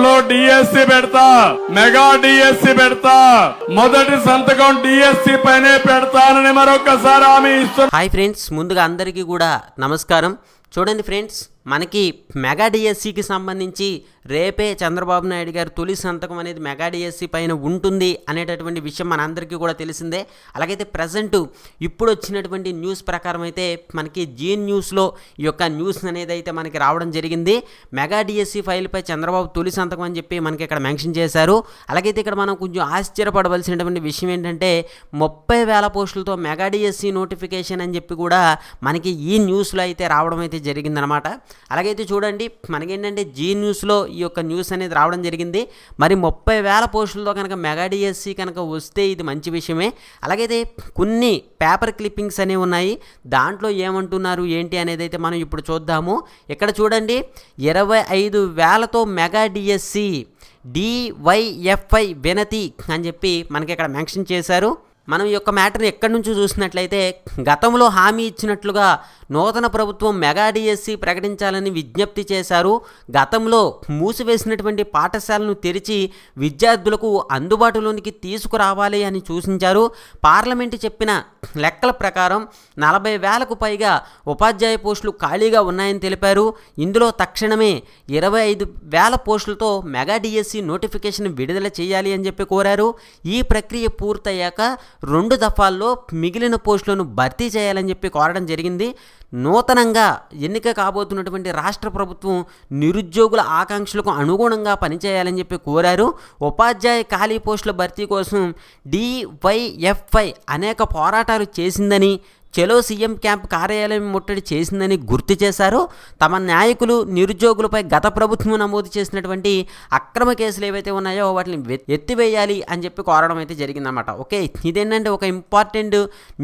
సంవత్సరంలో డిఎస్సి పెడతా. Mega DSC పెడతా. మొదటి సంతకం డిఎస్సి పైనే పెడతానని మరొకసారి హామీ ఇస్తున్నా. హాయ్ ఫ్రెండ్స్ ముందుగా అందరికీ కూడా నమస్కారం. చూడండి ఫ్రెండ్స్ మనకి మెగా డిఎస్సికి సంబంధించి రేపే చంద్రబాబు నాయుడు గారు తొలి సంతకం అనేది మెగా డిఎస్సి పైన ఉంటుంది అనేటటువంటి విషయం మనందరికీ కూడా తెలిసిందే. అలాగైతే ప్రజెంట్ ఇప్పుడు వచ్చినటువంటి న్యూస్ ప్రకారం అయితే మనకి జీ న్యూస్లో ఈ యొక్క న్యూస్ అనేది అయితే మనకి రావడం జరిగింది. మెగా డిఎస్సి ఫైల్పై చంద్రబాబు తొలి సంతకం అని చెప్పి మనకి ఇక్కడ మెన్షన్ చేశారు. అలాగైతే ఇక్కడ మనం కొంచెం ఆశ్చర్యపడవలసినటువంటి విషయం ఏంటంటే ముప్పై వేల పోస్టులతో మెగా డిఎస్సి నోటిఫికేషన్ అని చెప్పి కూడా మనకి ఈ న్యూస్లో అయితే రావడం అయితే జరిగిందనమాట అలాగైతే చూడండి మనకేంటంటే జీ న్యూస్లో ఈ యొక్క న్యూస్ అనేది రావడం జరిగింది. మరి ముప్పై వేల పోస్టులతో కనుక మెగా డిఎస్సి కనుక వస్తే ఇది మంచి విషయమే. అలాగైతే కొన్ని పేపర్ క్లిప్పింగ్స్ అనేవి ఉన్నాయి. దాంట్లో ఏమంటున్నారు ఏంటి అనేది అయితే మనం ఇప్పుడు చూద్దాము. ఇక్కడ చూడండి ఇరవై ఐదు వేలతో మెగా డిఎస్సి డివైఎఫ్ఐ వినతి అని చెప్పి మనకి ఇక్కడ మెన్షన్ చేశారు. మనం ఈ యొక్క మ్యాటర్ని ఎక్కడి నుంచి చూసినట్లయితే గతంలో హామీ ఇచ్చినట్లుగా నూతన ప్రభుత్వం మెగా డిఎస్సి ప్రకటించాలని విజ్ఞప్తి చేశారు. గతంలో మూసివేసినటువంటి పాఠశాలను తెరిచి విద్యార్థులకు అందుబాటులోనికి తీసుకురావాలి అని సూచించారు. పార్లమెంటు చెప్పిన లెక్కల ప్రకారం నలభై వేలకు పైగా ఉపాధ్యాయ పోస్టులు ఖాళీగా ఉన్నాయని తెలిపారు. ఇందులో తక్షణమే ఇరవై ఐదు వేల పోస్టులతో మెగా డిఎస్సి నోటిఫికేషన్ విడుదల చేయాలి అని చెప్పి కోరారు. ఈ ప్రక్రియ పూర్తయ్యాక రెండు దఫాల్లో మిగిలిన పోస్టులను భర్తీ చేయాలని చెప్పి కోరడం జరిగింది. నూతనంగా ఎన్నిక కాబోతున్నటువంటి రాష్ట్ర ప్రభుత్వం నిరుద్యోగుల ఆకాంక్షలకు అనుగుణంగా పనిచేయాలని చెప్పి కోరారు. ఉపాధ్యాయ ఖాళీ పోస్టుల భర్తీ కోసం డివైఎఫ్ఐ అనేక పోరాటాలు చేసిందని చెలో సీఎం క్యాంప్ కార్యాలయం ముట్టడి చేసిందని గుర్తు చేశారు తమ నాయకులు నిరుద్యోగులపై గత ప్రభుత్వం నమోదు చేసినటువంటి అక్రమ కేసులు ఏవైతే ఉన్నాయో వాటిని ఎత్తివేయాలి అని చెప్పి కోరడం అయితే జరిగిందన్నమాట. ఓకే ఇదేంటంటే ఒక ఇంపార్టెంట్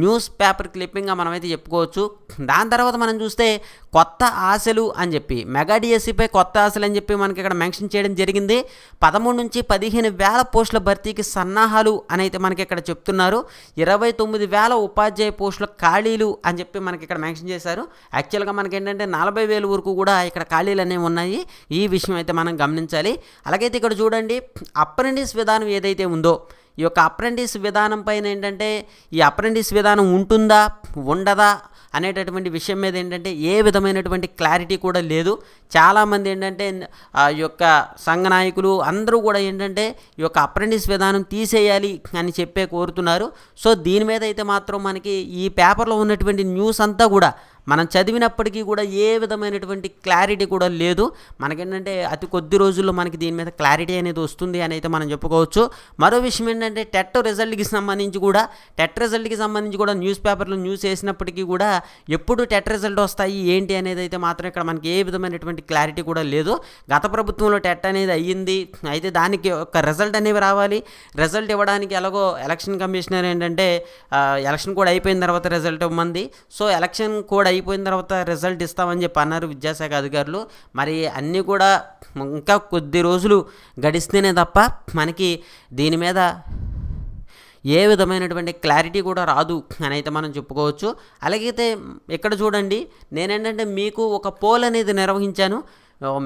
న్యూస్ పేపర్ క్లిప్పింగ్గా మనమైతే చెప్పుకోవచ్చు. దాని తర్వాత మనం చూస్తే కొత్త ఆశలు అని చెప్పి మెగా డిఎస్సిపై కొత్త ఆశలు అని చెప్పి మనకి ఇక్కడ మెన్షన్ చేయడం జరిగింది. పదమూడు నుంచి పదిహేను వేల పోస్టుల భర్తీకి సన్నాహాలు అని అయితే మనకి ఇక్కడ చెప్తున్నారు. ఇరవై తొమ్మిది వేల ఉపాధ్యాయ పోస్టుల ఖాళీలు అని చెప్పి మనకి ఇక్కడ మెన్షన్ చేశారు. యాక్చువల్గా మనకి ఏంటంటే నలభై వేలు వరకు కూడా ఇక్కడ ఖాళీలు అనేవి ఉన్నాయి. ఈ విషయం అయితే మనం గమనించాలి. అలాగైతే ఇక్కడ చూడండి అప్రెంటిస్ విధానం ఏదైతే ఉందో ఈ యొక్క అప్రెంటిస్ విధానం పైన ఏంటంటే ఈ అప్రెంటిస్ విధానం ఉంటుందా ఉండదా అనేటటువంటి విషయం మీద ఏంటంటే ఏ విధమైనటువంటి క్లారిటీ కూడా లేదు. చాలామంది ఏంటంటే ఆ యొక్క సంఘ నాయకులు అందరూ కూడా ఏంటంటే ఈ యొక్క అప్రెంటిస్ విధానం తీసేయాలి అని చెప్పే కోరుతున్నారు. సో దీని మీద అయితే మాత్రం మనకి ఈ పేపర్లో ఉన్నటువంటి న్యూస్ అంతా కూడా మనం చదివినప్పటికీ కూడా ఏ విధమైనటువంటి క్లారిటీ కూడా లేదు. మనకేంటంటే అతి కొద్ది రోజుల్లో మనకి దీని మీద క్లారిటీ అనేది వస్తుంది అని అయితే మనం చెప్పుకోవచ్చు. మరో విషయం ఏంటంటే టెట్ రిజల్ట్కి సంబంధించి కూడా టెట్ రిజల్ట్కి సంబంధించి కూడా న్యూస్ పేపర్లో న్యూస్ వేసినప్పటికీ కూడా ఎప్పుడు టెట్ రిజల్ట్ వస్తాయి ఏంటి అనేది అయితే మాత్రం ఇక్కడ మనకి ఏ విధమైనటువంటి క్లారిటీ కూడా లేదు. గత ప్రభుత్వంలో టెట్ అనేది అయ్యింది. అయితే దానికి ఒక రిజల్ట్ అనేవి రావాలి. రిజల్ట్ ఇవ్వడానికి ఎలాగో ఎలక్షన్ కమిషనర్ ఏంటంటే ఎలక్షన్ కూడా అయిపోయిన తర్వాత రిజల్ట్ ఇవ్వమంది. సో ఎలక్షన్ కూడా అయిపోయిన తర్వాత రిజల్ట్ ఇస్తామని చెప్పి అన్నారు విద్యాశాఖ అధికారులు. మరి అన్నీ కూడా ఇంకా కొద్ది రోజులు గడిస్తేనే తప్ప మనకి దీని మీద ఏ విధమైనటువంటి క్లారిటీ కూడా రాదు అని అయితే మనం చెప్పుకోవచ్చు. అలాగైతే ఇక్కడ చూడండి నేనేంటంటే మీకు ఒక పోల్ అనేది నిర్వహించాను.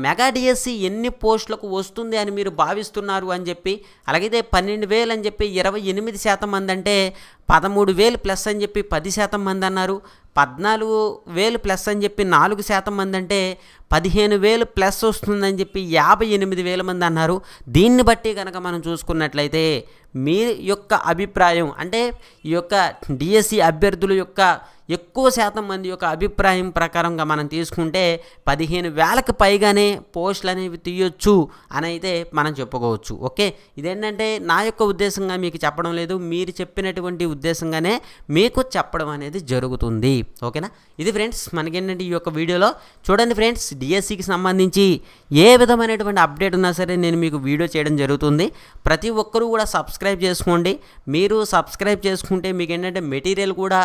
మెగా డిఎస్సి ఎన్ని పోస్టులకు వస్తుంది అని మీరు భావిస్తున్నారు అని చెప్పి అలాగైతే పన్నెండు వేలు అని చెప్పి ఇరవై ఎనిమిది శాతం మంది అంటే పదమూడు వేలు ప్లస్ అని చెప్పి పది శాతం మంది అన్నారు. పద్నాలుగు వేలు ప్లస్ అని చెప్పి నాలుగు శాతం మంది అంటే పదిహేను వేలు ప్లస్ వస్తుందని చెప్పి యాభై ఎనిమిది వేల మంది అన్నారు. దీన్ని బట్టి కనుక మనం చూసుకున్నట్లయితే మీ యొక్క అభిప్రాయం అంటే ఈ యొక్క డిఎస్సి అభ్యర్థుల యొక్క ఎక్కువ శాతం మంది యొక్క అభిప్రాయం ప్రకారంగా మనం తీసుకుంటే పదిహేను వేలకు పైగానే పోస్టులు అనేవి తీయొచ్చు అని అయితే మనం చెప్పుకోవచ్చు. ఓకే? ఇదేంటంటే నా యొక్క ఉద్దేశంగా మీకు చెప్పడం లేదు. మీరు చెప్పినటువంటి ఉద్దేశంగానే మీకు చెప్పడం అనేది జరుగుతుంది. ఓకేనా? ఇది ఫ్రెండ్స్ మనకేంటంటే ఈ యొక్క వీడియోలో చూడండి ఫ్రెండ్స్ డిఎస్సికి సంబంధించి ఏ విధమైనటువంటి అప్డేట్ ఉన్నా సరే నేను మీకు వీడియో చేయడం జరుగుతుంది. ప్రతి ఒక్కరూ కూడా సబ్స్క్రైబ్ చేసుకోండి. మీరు సబ్స్క్రైబ్ చేసుకుంటే మీకు ఏంటంటే మెటీరియల్ కూడా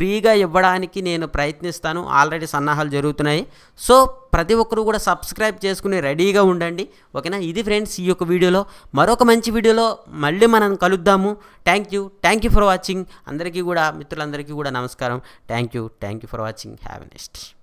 ఫ్రీగా ఇవ్వడానికి నేను ప్రయత్నిస్తాను. ఆల్రెడీ సన్నాహాలు జరుగుతున్నాయి. సో ప్రతి ఒక్కరూ కూడా సబ్స్క్రైబ్ చేసుకుని రెడీగా ఉండండి. ఓకేనా? ఇది ఫ్రెండ్స్ ఈ యొక్క వీడియోలో. మరొక మంచి వీడియోలో మళ్ళీ మనం కలుద్దాము. Thank you. Thank you for watching. అందరికీ కూడా మిత్రులందరికీ కూడా నమస్కారం. Thank you. Thank you for watching. Have next